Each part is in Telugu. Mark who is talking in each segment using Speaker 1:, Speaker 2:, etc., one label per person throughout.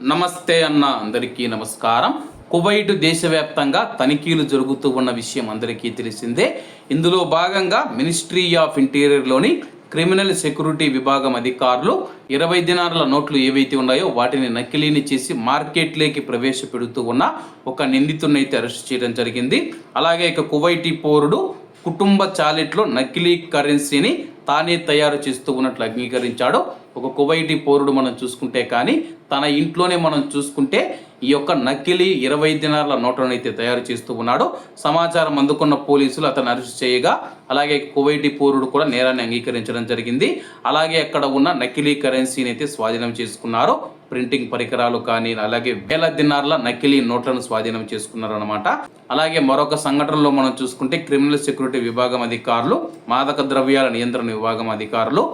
Speaker 1: నమస్తే అన్న అందరికీ నమస్కారం. కువైట్ దేశవ్యాప్తంగా తనిఖీలు జరుగుతూ ఉన్న విషయం అందరికీ తెలిసిందే. ఇందులో భాగంగా మినిస్ట్రీ ఆఫ్ ఇంటీరియర్లోని క్రిమినల్ సెక్యూరిటీ విభాగం అధికారులు ఇరవై దినారుల నోట్లు ఏవైతే ఉన్నాయో వాటిని నకిలీని చేసి మార్కెట్లోకి ప్రవేశపెడుతూ ఉన్న ఒక నిందితుడినైతే అరెస్ట్ చేయడం జరిగింది. అలాగే ఇక కువైటీ పౌరుడు కుటుంబ చాలెట్లో నకిలీ కరెన్సీని తానే తయారు చేస్తూ ఉన్నట్లు అంగీకరించాడు. ఒక కువైటీ పౌరుడు మనం చూసుకుంటే కానీ తన ఇంట్లోనే మనం చూసుకుంటే ఈ యొక్క నకిలీ ఇరవై దినాల నోట్లను అయితే తయారు చేస్తూ ఉన్నాడు. సమాచారం అందుకున్న పోలీసులు అతను అరెస్ట్ చేయగా అలాగే కువైటి పౌరుడు కూడా నేరాన్ని అంగీకరించడం జరిగింది. అలాగే అక్కడ ఉన్న నకిలీ కరెన్సీని అయితే స్వాధీనం చేసుకున్నారు. ప్రింటింగ్ పరికరాలు కానీ అలాగే వేల దినార్ల నకిలీ నోట్లను స్వాధీనం చేసుకున్నారు అనమాట అలాగే మరొక సంఘటనలో మనం చూసుకుంటే క్రిమినల్ సెక్యూరిటీ విభాగం అధికారులు మాదక ద్రవ్యాల నియంత్రణ విభాగం అధికారులు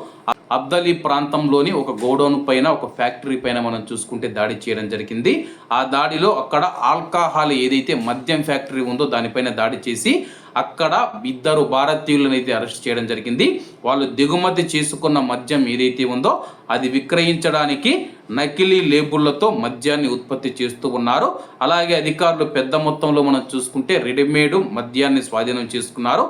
Speaker 1: అబ్దలీ ప్రాంతంలోని ఒక గోడౌన్ పైన ఒక ఫ్యాక్టరీ పైన మనం చూసుకుంటే దాడి చేయడం జరిగింది. ఆ దాడిలో అక్కడ ఆల్కహాల్ ఏదైతే మద్యం ఫ్యాక్టరీ ఉందో దానిపైన దాడి చేసి అక్కడ ఇద్దరు భారతీయులను అయితే అరెస్ట్ చేయడం జరిగింది. వాళ్ళు దిగుమతి చేసుకున్న మద్యం ఏదైతే ఉందో అది విక్రయించడానికి నకిలీ లేబుళ్ళతో మద్యాన్ని ఉత్పత్తి చేస్తూ ఉన్నారు. అలాగే అధికారులు పెద్ద మొత్తంలో మనం చూసుకుంటే రెడీమేడ్ మద్యాన్ని స్వాధీనం చేసుకున్నారు.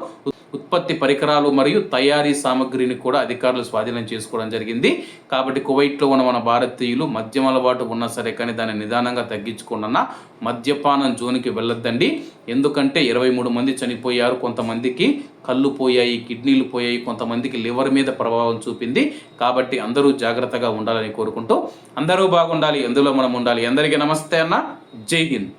Speaker 1: ఉత్పత్తి పరికరాలు మరియు తయారీ సామగ్రిని కూడా అధికారులు స్వాధీనం చేసుకోవడం జరిగింది. కాబట్టి కువైట్లో ఉన్న మన భారతీయులు మద్యం అలవాటు ఉన్నా సరే కానీ దాన్ని నిదానంగా తగ్గించుకుండా మద్యపానం జోన్కి వెళ్ళొద్దండి. ఎందుకంటే ఇరవై మూడు మంది పోయారు. కొంతమందికి కళ్ళు పోయాయి కిడ్నీలు పోయాయి కొంతమందికి లివర్ మీద ప్రభావం చూపింది. కాబట్టి అందరూ జాగ్రత్తగా ఉండాలని కోరుకుంటూ అందరూ బాగుండాలి ఎందులో మనం ఉండాలి? అందరికీ నమస్తే అన్న. జై హింద్.